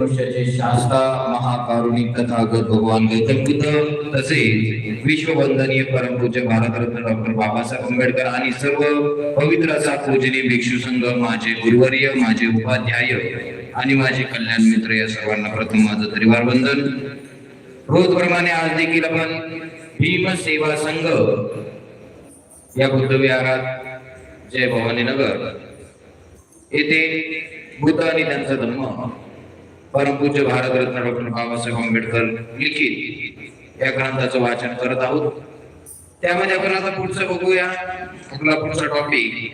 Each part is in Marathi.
वर्षाचे शास्ता महाकारुणिक तथागत भगवान गौतम बुद्ध तसेच विश्ववंदनीय परमपूज्य भारतरत्न डॉक्टर बाबासाहेब आंबेडकर आणि सर्व पवित्र असा पूजनीय भिक्षू संघ माझे गुरुवर्य माझे उपाध्याय आणि माझे कल्याण मित्र या सर्वांना प्रथम माझं त्रिवार वंदन. रोजप्रमाणे आज देखील आपण भीम सेवा संघ या बुद्ध विहारात जय भवानी नगर येथे बुद्ध आणि त्यांचा धर्म परमपूज्य भारतरत्न डॉक्टर बाबासाहेब आंबेडकर लिखित या ग्रंथाचं वाचन करत आहोत. त्यामध्ये आपण आता पुढचं बघूया. आपला पुढचा टॉपिक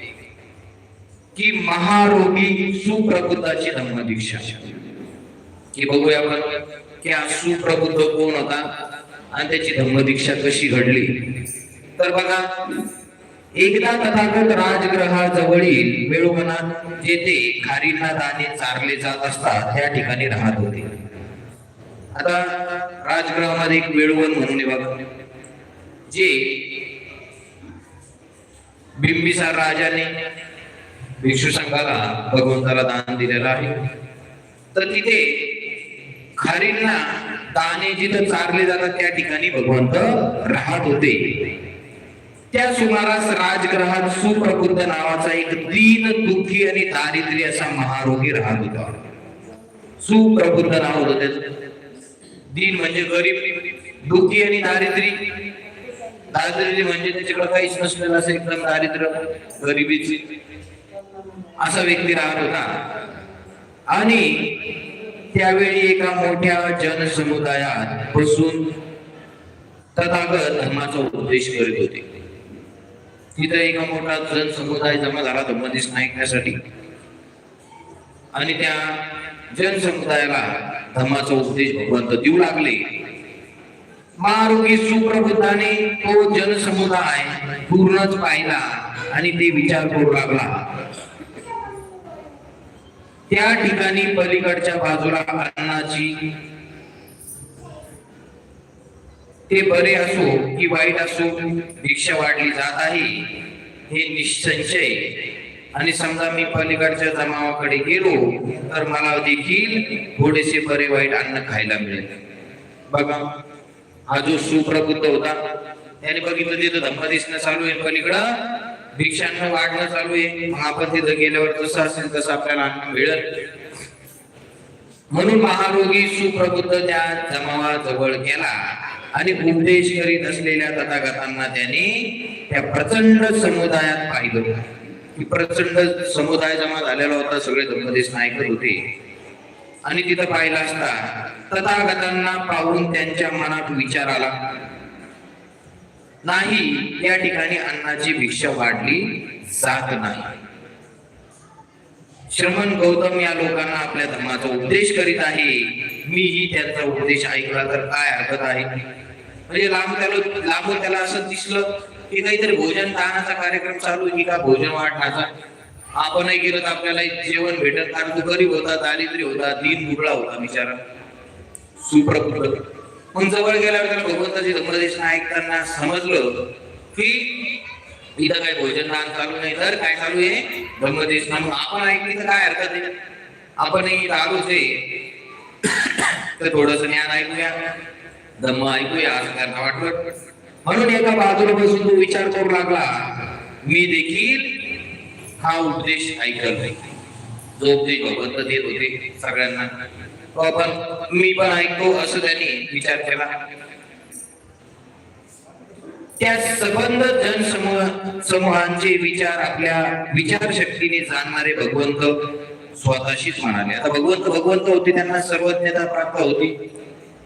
की महारोगी सुप्रबुद्धाची धम्मदीक्षा. की बघूया आपण की हा सुप्रबुद्ध कोण होता? आणि त्याची धम्मदीक्षा कशी घडली? तर बघा एकदा तथागत राजग्रहाजवळील वेळुवनात जेथे खारींना दाणे चारले जात असतात त्या ठिकाणी राहत होते. आता राजगृहामध्ये एक वेळुवन म्हणून बघा. जे बिंबिसार राजाने भिक्षू संघाला भगवंताला दान दिलेलं आहे. तर तिथे खारींना दाणे जिथं चारले जातात त्या ठिकाणी भगवंत राहत होते. त्या सुमारास राजग्रहात सुप्रबुद्ध नावाचा एक दीन दुःखी आणि दारिद्र्य असा महारोगी राहत होता. सुप्रबुद्ध नाव होत त्याच. दीन म्हणजे गरीब दुःखी आणि दारिद्र्य. दारिद्र्य म्हणजे त्याच्याकडे काहीच नसलेलं असं एकदम दारिद्र्य गरिबीची. असा व्यक्ती राहत होता. आणि त्यावेळी एका मोठ्या जनसमुदायात बसून तथागत धर्माचा उपदेश करीत होते. तिथे एका मोठा जनसमुदाय जमा झाला धर्मदेश ऐकण्यासाठी आणि त्या जनसमुदायाला धर्माचा उपदेश भगवंत देऊ लागले. मारोगी सुप्रबुद्धाने तो जनसमुदाय पूर्णच पाहिला आणि ते विचार करू लागला. त्या ठिकाणी पलीकडच्या बाजूला अन्नाची ते बरे असो की वाईट असो भिक्षा वाढली जात आहे हे निसंशय आणि समजा मी पलीकडच्या जमावाकडे गेलो तर मला देखील थोडेसे बरे वाईट अन्न खायला मिळेल. बघा हा जो सुप्रबुद्ध होता त्याने बघितलं तिथं धम्मा दिसणं चालू आहे पलीकडं. भिक्षांना वाढणं चालू आहे. आपण तिथं गेल्यावर जसं असेल तसं आपल्याला अन्न मिळेल. म्हणून महारोगी सुप्रबुद्ध त्या जमावाजवळ गेला. आणि उपदेश करीत असलेल्या तथागतांना त्यांनी त्या प्रचंड समुदायात पाहिलं प्रचंड समुदाय जमा झालेला होता सगळे धर्मदेश ऐकत होते. आणि तिथं पाहिलं असता तथागतांना पाहून त्यांच्या मनात विचार आला. नाही या ठिकाणी अन्नाची भिक्षा वाढली जात नाही. श्रमण गौतम या लोकांना आपल्या धर्माचा उपदेश करीत आहे. मीही त्यांचा उपदेश ऐकला तर काय हरकत आहे? म्हणजे लांब त्याला लांबून त्याला असं दिसलं की काहीतरी भोजन दानाचा कार्यक्रम चालू आहे की का भोजन वाटण्याचा आपणही गेलो तर आपल्याला जेवण भेटत कारण तो गरीब होता दारिद्र्य होता दिन दुबळा होता बिचारा. सुप्रबुद्ध. मग जवळ गेल्यावर त्याला भगवंताची धर्मदेश ऐकताना समजलं की इथं काय भोजन दान चालू नाही तर काय चालू आहे? धर्मदेश म्हणून आपण ऐकली तर काय हरकत आहे? आपणही आलोच आहे. तर थोडस ज्ञान ऐकूया. धम्म ऐकूया असं त्यांना वाटलं. म्हणून एका बाजूला बसून तो विचार करू लागला मी देखील हा उपदेश ऐकल जो उपदेश भगवंत देत होते सगळ्यांना. तो आपण मी पण ऐकतो असं त्यांनी विचार केला. त्या सबंध जनसमूह समूहांचे विचार आपल्या विचारशक्तीने जाणणारे भगवंत स्वतःशीच म्हणाले. आता भगवंत भगवंत होते त्यांना सर्वज्ञता प्राप्त होती.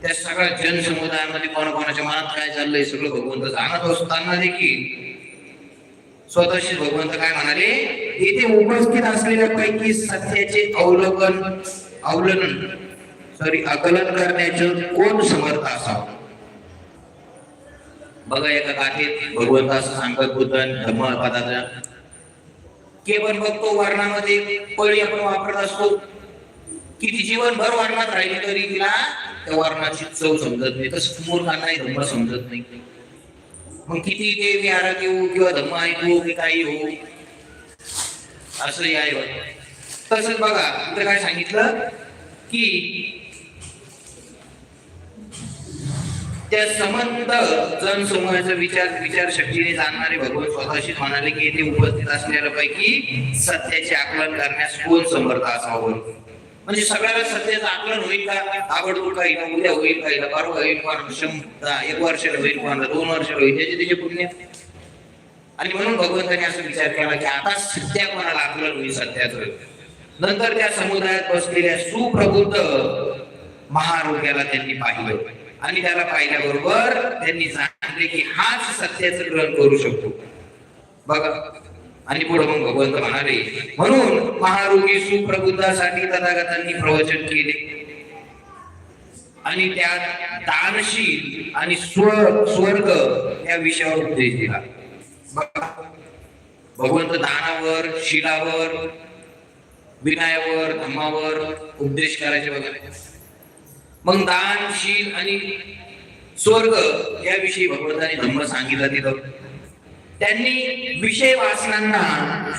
त्या सगळ्या जनसमुदायामध्ये कोणाकोणाच्या मनात काय चाललंय सगळं भगवंत जाणत असताना देखील स्वतःशी भगवंत काय म्हणाले येथे उपस्थित असलेल्या पैकी सत्याचे अवलोकन अवलंबन सॉरी आकलन करण्याचं कोण समर्थ असावं? बघा एका गाठीत भगवंत असं सांगत बुद्ध धर्मपदाचा केवळ बघतो वर्णामध्ये पळी आपण वापरत असतो. किती जीवनभर वर्णात राहिली तरी तिला त्या वर्णाची चव समजत नाही तसं मूर्खांनाही धम्म समजत नाही. मग किती ते विहारात येऊ किंवा धम्म ऐकू की काही हो असंही आहे तसंच बघा इथं काय सांगितलं? की त्या समंत जनसमूहाचा विचार विचारशक्तीने जाणणारे भगवान स्वतःशीच म्हणाले की येथे उपस्थित असलेल्या पैकी सत्याचे आकलन करण्यास कोण समर्थ असावं? म्हणजे सगळ्याला सत्याचं आकलन होईल का? आवडतो का? हिला उद्या होईल का? हिला परवा होईल का? शंभर एक वर्षाला होईल का? दोन वर्षाला होईल? त्याचे त्याचे पुण्य. आणि म्हणून भगवंताने असा विचार केला की आता सध्या कोणाला आकलन होईल सत्याचं नंतर त्या समुदायात बसलेल्या सुप्रबुद्ध महारोग्याला त्यांनी पाहिलं. आणि त्याला पाहिल्याबरोबर त्यांनी सांगितले की हाच सत्याचं ग्रहण करू शकतो. बघा. आणि पुढे मग भगवंत म्हणाले म्हणून महारोगी सुप्रबुद्धासाठी तथागतांनी प्रवचन केले. आणि त्यात दानशील आणि स्वर स्वर्ग या विषयावर उपदेश दिला. भगवंत दानावर शिलावर विनयावर धम्मावर उपदेश करायचे वगैरे मग दान शील आणि स्वर्ग याविषयी भगवंताने धम्म सांगितला तिथं. त्यांनी विषय वाचनांना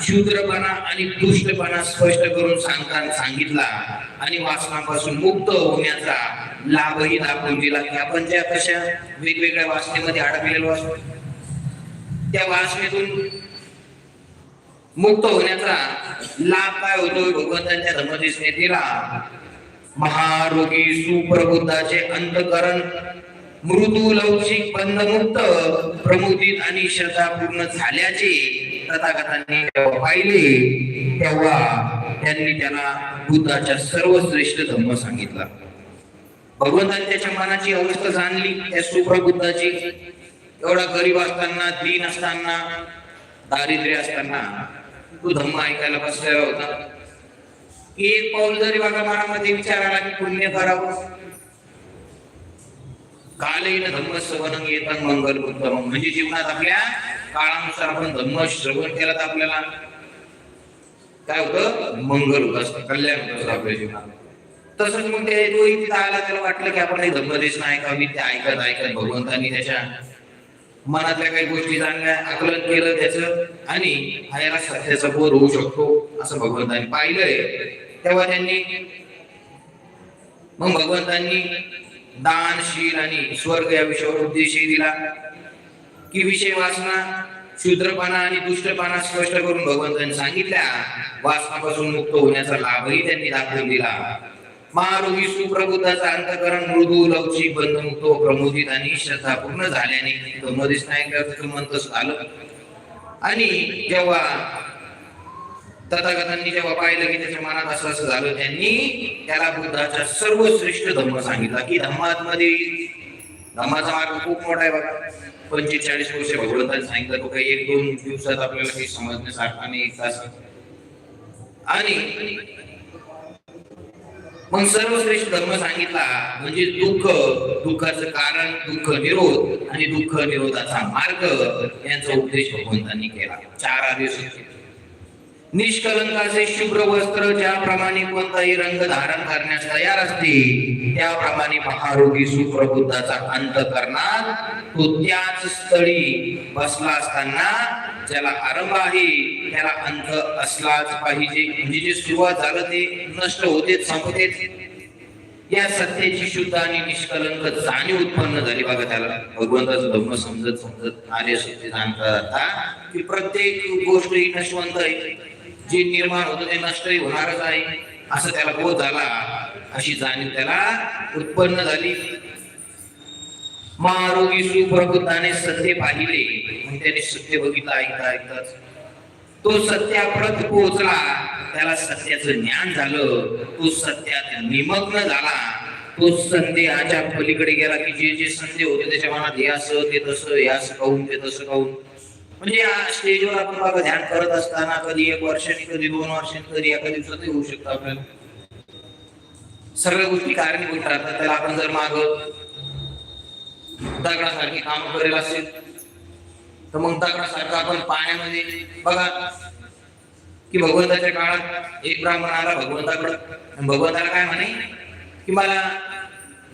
शूद्रपणा आणि दुष्टपणा स्पष्ट करून सांगताना सांगितला आणि वाचनापासून मुक्त होण्याचा लाभही दाखवून दिला. की आपण ज्या कशा वेगवेगळ्या वाचनेमध्ये अडकलेलो असतो त्या वासनेतून मुक्त होण्याचा लाभ काय होतो? भगवंतांच्या धर्मदेशने दिला. महारोगी सुप्रबुद्धाचे अंतकरण मृदू लवचिक बंधमुक्त प्रमुदित आणि श्रद्धापूर्ण झाल्याचे तथागतांनी जेव्हा पाहिले तेव्हा त्यांनी त्याला बुद्धाच्या सर्वश्रेष्ठ धर्म सांगितला. भगवंतांनी त्याच्या मनाची अवस्था जाणली त्या सुप्रबुद्धाची एवढा गरीब असताना दीन असताना दारिद्र्य असताना तो धम्म ऐकायला बसलेला होता. एक पाऊल जरी बघा मनामध्ये विचार आला की पुण्य करावं कालेन धम्म श्रवण येतन मंगल उत्तम म्हणजे जीवनात आपल्या काळानुसार आपण धम्म श्रवण केलं तर आपल्याला काय होतं? मंगल होत असतं कल्याण होत असतं आपल्या जीवनात. तसंच मग ते तो इथे आला त्याला वाटलं की आपण काही धम्मदेश नाही ऐकावी ते ऐकत ऐकत भगवंतांनी त्याच्या मनातल्या काही गोष्टी जाणल्या आकलन केलं त्याचं आणि हा याला सत्याचा बोध होऊ शकतो असं भगवंतांनी पाहिलंय. तेव्हा त्यांनी मग भगवंतांनी दानशील आणि स्वर्ग या विषयावर उपदेशही दिला. की विषय वासना शूद्रपणा आणि दुष्टपणा स्पष्ट करून भगवंतांनी सांगितल्या. वासनापासून मुक्त होण्याचा लाभही त्यांनी दाखवून दिला. महारोगी सुप्रबुद्धाचा अंतकरण मृदू लवचिक बंधमुक्त मुक्त प्रमोदित आणि श्रद्धा पूर्ण झाल्याने धम्मदेश नायकाचं मन झालं. आणि जेव्हा तथागतांनी जेव्हा पाहिलं की त्याच्या मनात असं असं झालं त्यांनी त्याला बुद्धाचा सर्वश्रेष्ठ धम्म सांगितला. की धम्मामध्ये धम्माचा मार्ग खूप मोठा आहे बघा. पंचेचाळीस वर्ष भगवंतांनी सांगितलं तो काही एक दोन दिवसात आपल्याला काही समजण्यासारखा नाही एक तास. आणि मग सर्वश्रेष्ठ धर्म सांगितला म्हणजे दुःख दुःखाचं कारण दुःख निरोध आणि दुःख निरोधाचा मार्ग यांचा उपदेश भगवंतांनी केला. चार आर्य निष्कलंकाचे शुभ्र वस्त्र ज्याप्रमाणे कोणताही रंग धारण करण्यास तयार असते त्याप्रमाणे महारोगी सुप्रबुद्धाचा अंत करणार तो त्याच स्थळी बसला असताना ज्याला आरंभ आहे त्याला अंत असलाच पाहिजे. म्हणजे जे सुरुवात झालं ते नष्ट होते संपतेच. या सत्तेची शुद्ध आणि निष्कलंक जाणीव उत्पन्न झाली बघा त्याला. भगवंताचं धर्म समजत समजत आर्य सत्य जाणता जाता की प्रत्येक गोष्ट ही नशवंत आहे. जे निर्माण होतं ते नष्टही होणारच आहे. असं त्याला बोध झाला. अशी जाणीव त्याला उत्पन्न झाली. महारोगी सुप्रबुद्धाने सत्य पाहिले. त्याने सत्य बघितलं ऐकता ऐकताच. तो सत्याप्रत पोहोचला. त्याला सत्याचं ज्ञान झालं. तो सत्यात निमग्न झाला. तो संदेहाच्या पलीकडे गेला की जे जे संदेह होते त्याच्या मनात हे असं ते तसं हे असं काहून ते तसं काहून. म्हणजे या स्टेजवर आपण बघा ध्यान करत असताना कधी एक वर्षाने कधी दोन वर्षांनी कधी एका दिवसातही होऊ शकतो आपल्याला. सगळ्या गोष्टी कारणीभूत राहतात. त्याला आपण जर माग दगडासारखी काम करेल असेल तर मग दगडासारखं आपण पाण्यामध्ये बघा की भगवंताच्या काळात एक ब्राह्मण आला भगवंताकडं. भगवंताला काय म्हणे? की मला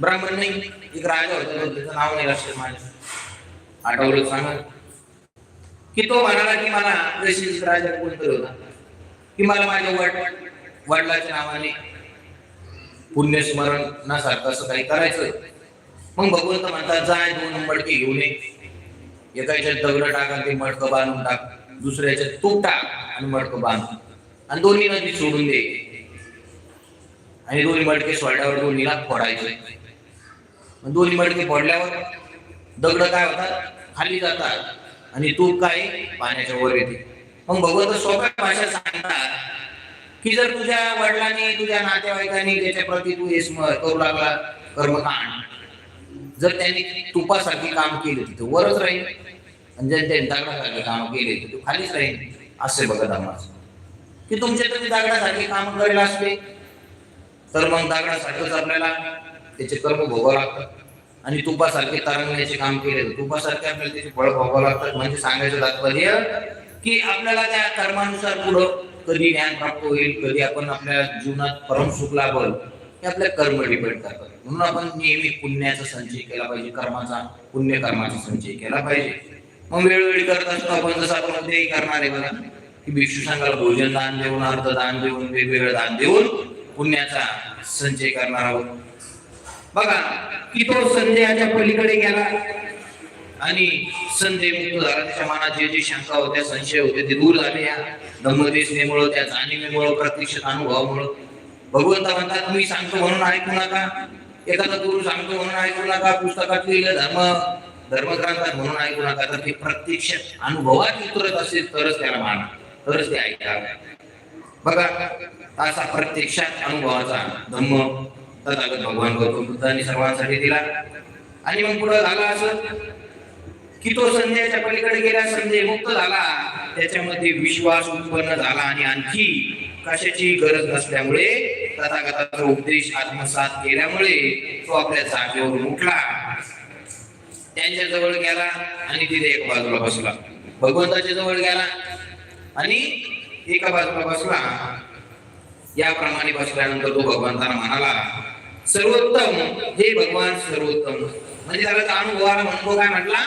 ब्राह्मण नाही एक राजा होता त्याचं नाव नाही लक्षात माझ्या आठवलं सांग. की तो म्हणाला की मला जशी राजा कोणतरी होता. की मला माझ्या वड वडिलाच्या नावाने पुण्यस्मरणासारखं असं काही करायचं मग भगवंत म्हणतात जाय दोन मडके घेऊन ये. एका याच्यात दगड टाका ते मडकं बांधून टाक. दुसऱ्या याच्यात तूप टाक आणि मडकं बांधून आणि दोन्ही नदी सोडून दे. आणि दोन्ही मडके सोडल्यावर दोन्हीला फोडायचंय दोन्ही मडके फोडल्यावर दगड काय होतात? खाली जातात. आणि तूप काय पाण्याच्या वर येते? मग भगवंत सोप्या भाषा सांगतात की जर तुझ्या वडिलांनी तुझ्या नातेवाईकांनी त्याच्या प्रती तू हे करू लागला कर्मकांड जर त्यांनी तुपासारखी काम केले तिथे वरच राहील. आणि जर त्यांनी दगडासारखे काम केले तर तू खालीच राहील. असे बघत आम्हाला की तुमचे तुम्ही दगडासारखे काम करायला असले तर मग दगडासारखंच आपल्याला त्याचे कर्म भोगावं लागतात आणि तुपासारखे तरंगण्याचे काम केले. तुपासारखे आपल्याला त्याचे फळ भोगावं लागतात. म्हणजे सांगायचं तात्पर्य की आपल्याला त्या कर्मानुसार पुढं कधी ज्ञान प्राप्त होईल कधी आपण आपल्या जीवनात परम सुख लाभल हे आपल्या कर्म डिपेंड करतात. म्हणून आपण नेहमी पुण्याचा संचय केला पाहिजे. कर्माचा पुण्य कर्माचा संचय केला पाहिजे. मग वेळोवेळी करत असतो आपण जसं आपण उद्याही करणार आहे बघा की भिक्षू संघाला भोजन दान देऊन अर्ध दान देऊन वेगवेगळं दान देऊन पुण्याचा संचय करणार आहोत. बघा की तो संदेहाच्या पलीकडे गेला. आणि संदेह मुक्त झाला त्याच्या मनात जे जे शंका होत्या संशय होते ते दूर झाले या धम्मदेशनेमुळं त्या जाणीवेमुळं प्रत्यक्ष अनुभवामुळं. भगवंत म्हणतात मी सांगतो म्हणून ऐकू नका. एखादा गुरु सांगतो म्हणून ऐकू नका. पुस्तकात लिहिलं धर्म धर्मग्रंथात म्हणून ऐकू नका. तर ते प्रत्यक्ष अनुभवात उतरत असेल तरच त्याला माना तरच ते ऐका बघा असा प्रत्यक्षात अनुभवाचा धम्म तथागत भगवान गौतम बुद्धांनी सर्वांसाठी दिला. आणि मग पुढे झाला असं की तो संध्याच्या पलीकडे गेला संजय मुक्त झाला. त्याच्यामध्ये विश्वास उत्पन्न झाला आणि आणखी कशाची गरज नसल्यामुळे तथागताचा उपदेश आत्मसात केल्यामुळे तो आपल्या जागेवरून उठला त्यांच्या जवळ गेला आणि तिथे एक बाजूला बसला. भगवंताच्या जवळ गेला आणि एका बाजूला बसला. याप्रमाणे बसल्यानंतर तो भगवंताला म्हणाला सर्वोत्तम. हे भगवान सर्वोत्तम. म्हणजे त्याला तो अनुभव म्हणतो काय म्हटला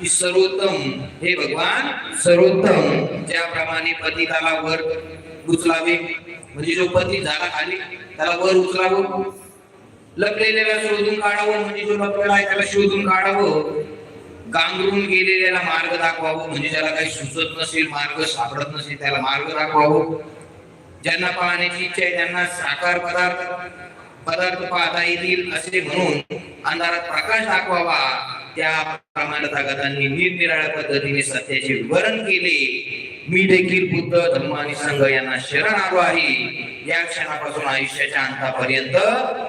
की सर्वोत्तम. हे भगवान सर्वोत्तम. ज्याप्रमाणे पतिताला वर उचलावे. म्हणजे जो पती झाला खाली त्याला वर उचलावं. लपलेल्याला शोधून काढावं. म्हणजे जो लपलेला आहे त्याला शोधून काढावं. गांगरून गेलेल्याला मार्ग दाखवावं. म्हणजे ज्याला काही सुचत नसेल मार्ग सापडत नसेल त्याला मार्ग दाखवावं. ज्यांना पाहण्याची इच्छा आहे त्यांना साकार पदार्थ पदार्थ पाहता येतील असे म्हणून अंधारात प्रकाश दाखवावा. त्याप्रमाणे तथागतांनी निरनिराळ्या पद्धतीने सत्याचे विवरण केले. मी देखील बुद्ध धर्म आणि संघ यांना शरण आलो आहे. या क्षणापासून आयुष्याच्या अंतापर्यंत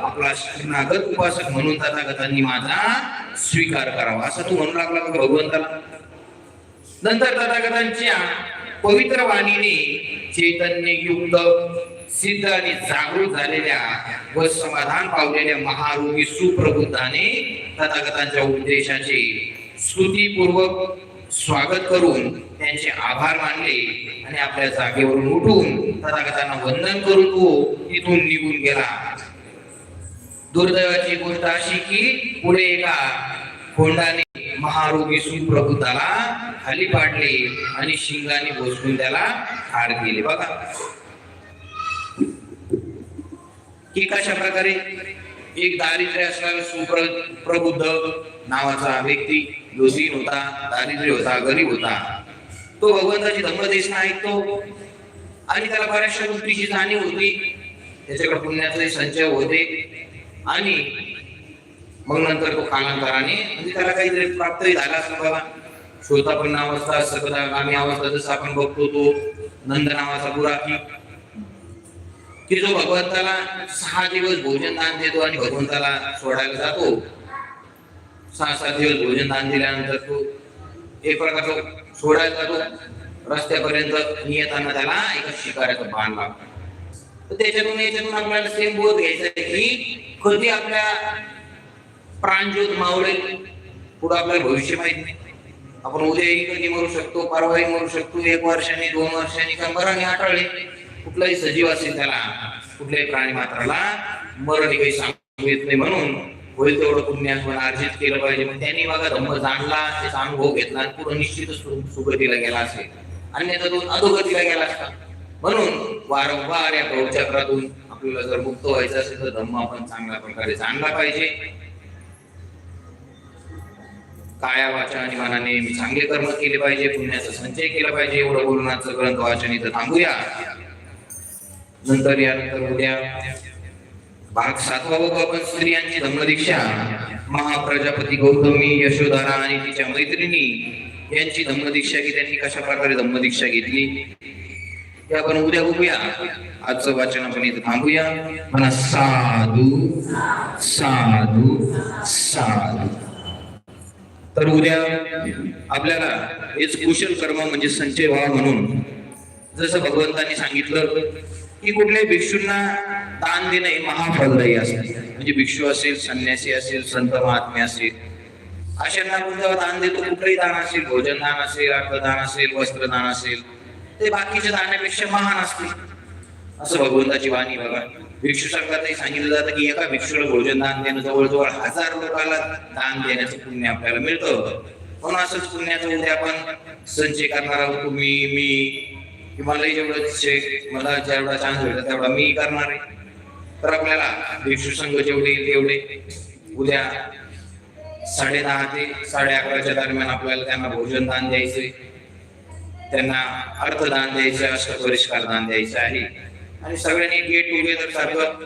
आपला शरणागत उपासक म्हणून तथागतांनी माझा स्वीकार करावा. असं तू म्हणू लागला का भगवंताला? नंतर तथागतांच्या पवित्र वाणीने चैतन्य युक्त सिद्ध आणि जागृत झालेल्या व समाधान पावलेल्या महारोगी सुप्रबुद्धाने तथागतांच्या उपदेशाचे स्तुतीपूर्वक स्वागत करून त्यांचे आभार मानले आणि आपल्या जागेवरून उठून तथागतांना वंदन करून तो तिथून निघून गेला. दुर्दैवाची गोष्ट अशी की पुढे एका कोंडाने महारोगी सुप्रभुताला खाली पाडले आणि शिंगाने बसवून त्याला ठार केले. बघा. की कशा प्रकारे एक दारिद्र्य असणारा सुप्र प्रबुद्ध नावाचा व्यक्ती जो होता दारिद्र्य होता गरीब होता तो भगवंताची धर्मदेशना ऐकतो. आणि त्याला बऱ्याचशा गोष्टीची जाणीव होती. त्याच्याकडे पुण्याचे संचय होते. आणि मग नंतर तो कालांतराने म्हणजे त्याला काहीतरी प्राप्तही झाला असं बाबा. श्रोतापन्न अवस्था सकदागामी अवस्था जसं आपण बघतो तो नंद नावाचा बुराकी. की जो भगवंताला सहा दिवस भोजन दान देतो आणि भगवंताला सोडायला जातो सहा सात दिवस भोजन दान दिल्यानंतर तो एक प्रकारचा सोडायला जातो. रस्त्यापर्यंत येताना त्याला एका शिकाऱ्याचा बाण लागतो. तर त्याच्यातून याच्यातून आपल्याला सेम बोध घ्यायचा आहे की कधी आपल्या प्राणज्योत मावळेल पुढे आपल्याला भविष्य माहीत नाही. आपण उद्याही कधी मरू शकतो परवाही मरू शकतो एक वर्षाने दोन वर्षांनी कंबराने आठवले कुठलाही सजीव असेल त्याला कुठल्याही प्राणी मात्राला मरण काही सांगू येत नाही म्हणून होईल तेवढं पुण्यात्मन अर्जित केलं पाहिजे. मग त्यांनी बघा धम्म जाणला त्याचा अनुभव घेतला आणि पुढे निश्चितच सुगतीला गेला असेल. अन्यथा तो अधोगतीला गेला असता. म्हणून वारंवार या प्रवचक्रातून आपल्याला जर मुक्त व्हायचं असेल तर धम्म आपण चांगल्या प्रकारे जाणला पाहिजे. काया वाचा आणि मनाने चांगले कर्म केले पाहिजे पुण्याचा संचय केला पाहिजे एवढं बोलून आजचं ग्रंथ वाचन इथं थांबूया. नंतर यानंतर उद्या भाग सातवा बघू आपण स्त्रियांची धम्मदीक्षा. महाप्रजापती गौतमी यशोधारा आणि तिच्या मैत्रिणी यांची धम्मदीक्षा की त्यांनी कशा प्रकारे धम्मदीक्षा घेतली? हे आपण उद्या बघूया. आजचं वाचन आपण इथं थांबूया. म्हणा साधू साधू साधू. तर उद्या आपल्याला हेच कुशल कर्म म्हणजे संचय व्हावा म्हणून जसं भगवंतांनी सांगितलं की कुठल्याही भिक्षूंना दान देणं हे महाफलदायी असते. म्हणजे भिक्षू असेल संन्यासी असेल संत महात्मे असेल अशांना आपण दान देतो? कुठलंही दान असेल भोजन दान असेल अर्थदान असेल वस्त्रदान असेल ते बाकीच्या दानापेक्षा महान असते. असं भगवंताची वाणी बघा. भिक्षू संघातही सांगितलं जातं की एका भिक्षूला भोजन दान देणं जवळजवळ हजार लोकांना दान देण्याचं पुण्य आपल्याला मिळतं. म्हणून असंच पुण्याचं उद्या आपण संचय करणार आहोत तुम्ही मी की मलाही जेवढं मला जेवढा चान्स भेटला तेवढा मी करणार आहे. तर आपल्याला भिक्षू संघ जेवढे तेवढे. उद्या साडे दहा ते साडे अकराच्या दरम्यान आपल्याला त्यांना भोजन दान द्यायचे त्यांना अर्थदान द्यायचे अष्टपरिष्कार दान द्यायचे आहे. आणि सगळ्यांनी गेट टुगेदर सारखं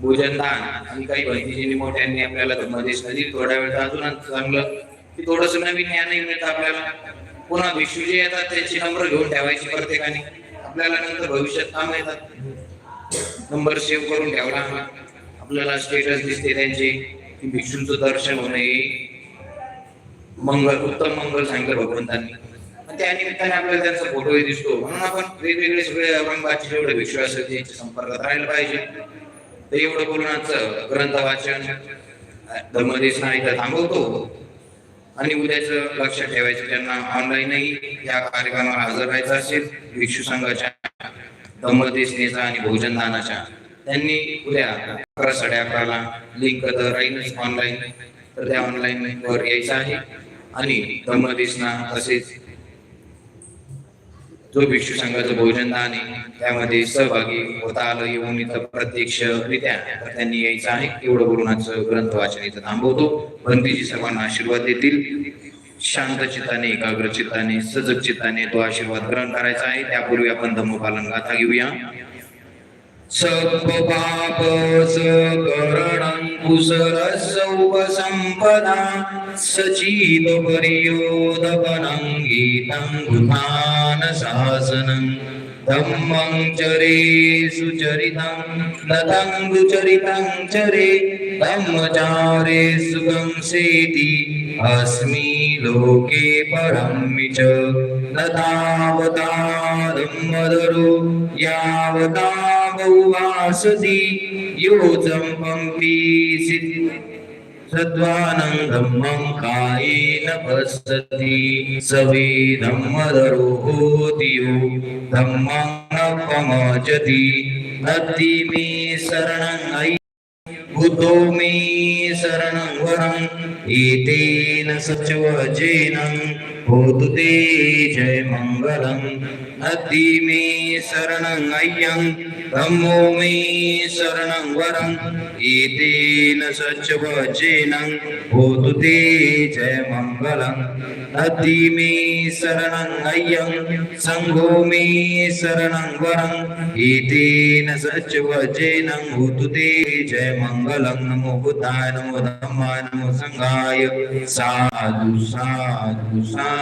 भोजन दान आणि काही भंतीजींनी मोठ्यांनी आपल्याला धर्मदेश नदी थोड्या वेळ अजून चांगलं की थोडस नवीन ज्ञानही मिळतं आपल्याला पुन्हा भिक्षू जे येतात त्यांची नंबर घेऊन ठेवायची प्रत्येकाने. आपल्याला नंतर भविष्यात काम येतात. नंबर सेव्ह करून ठेवला. आपल्याला स्टेटस दिसते त्यांचे की भिक्षूंचं दर्शन होणे मंगल उत्तम मंगल सांगितलं भगवंतांनी. आणि त्या निमित्ताने आपल्याला त्यांचा फोटोही दिसतो. म्हणून आपण वेगवेगळे सगळे औरंगाबादचे जेवढे भिक्षू असेल त्यांच्या संपर्कात राहायला पाहिजे. तर एवढं बोलून आजचं ग्रंथ वाचन धर्मदेश इथं थांबवतो. आणि उद्याचं लक्ष ठेवायचं त्यांना ऑनलाईनही या कार्यक्रमाला हजर राहायचं असेल. भिक्षू संघाच्या धम्मदेशनेचा आणि भोजन दानाच्या त्यांनी उद्या अकरा साडे अकराला लिंक तर राहीलच ऑनलाईन तर त्या ऑनलाईन वर यायचं आहे. आणि धम्मदेशना तसेच जो भिक्षू संघाचं भोजन दान आहे त्यामध्ये सहभागी होता आलं येऊन इथं प्रत्यक्ष रित्या त्यांनी यायचं आहे. एवढं बोलून आजचं ग्रंथ वाचन इथं थांबवतो. भंतीजी सर्वांना आशीर्वाद देतील. शांत चित्ताने एकाग्र चित्ताने सजग चित्ताने तो आशीर्वाद ग्रहण करायचा आहे. त्यापूर्वी आपण धम्मपालन गाथा घेऊया. सपाप सकरणं कुशलसौपसम्पदा सचीव पर्योदपनं गीतं धम्मं चरे सुचरितं नतं गुचरितं चरे धम्मचारे सुगं सेति अस्मि लोके परं च न तावता धम्मधरो यावता बहुवासति योजं पङ्क्ति सद्वानं धम्मं कायेन पश्यति सवे धम्मधरो यो धम्मं न पमजति मे शरणं अयि बुद्धो मे शरणं वरम् एतेन सचवचेन होतु ते जय मङ्गलम् नद्दि मे शरणं अय्यं। ब्रह्मो मे शरणं वरम्। एतेन सचवचेन होतु ते जय मङ्गलम् नद्दि मे शरणं अय्यं। सङ्घो मे शरणं वरम्। एतेन सचवचेन होतु ते जय मङ्गलं नमो बुद्धाय नमो धम्माय नमो सङ्घाय साधु साधु साधु।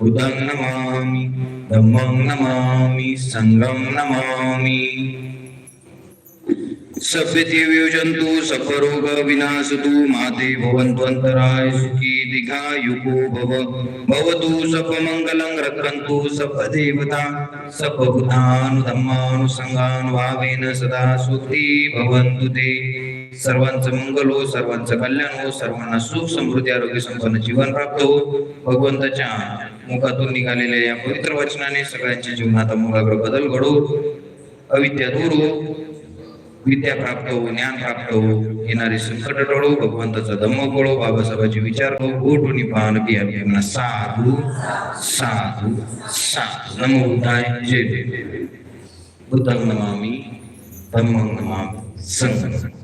बुद्धं नमामि धम्मं नमामि सङ्घं नमामि। सभ्यते वियोजन्तु माते भवन्त्वन्तराय सुखी दीर्घायुको भव। भवतु सपमङ्गलं रक्षन्तु सपदेवता सपभूतानुधम्मानुसङ्गानुभावेन सदा सुखी भवन्तु ते। सर्वांचं मंगल हो सर्वांचं कल्याण हो सर्वांना सुख समृद्धी आरोग्य संपन्न जीवन प्राप्त हो. भगवंताच्या मुखातून निघालेल्या या पवित्र वचनाने सगळ्यांच्या जीवनात अमूलाग्र बदल घडो. अविद्या दूर हो. विद्या प्राप्त हो ज्ञान प्राप्त हो. येणारे संकट टळो भगवंताचा धम्म कळो बाबासाहेबांचे विचार हो. गोटो निपान बिया साधू साधू साधू. नमो बुद्धाय जय जय बुद्धं नमामी धम्मं संघ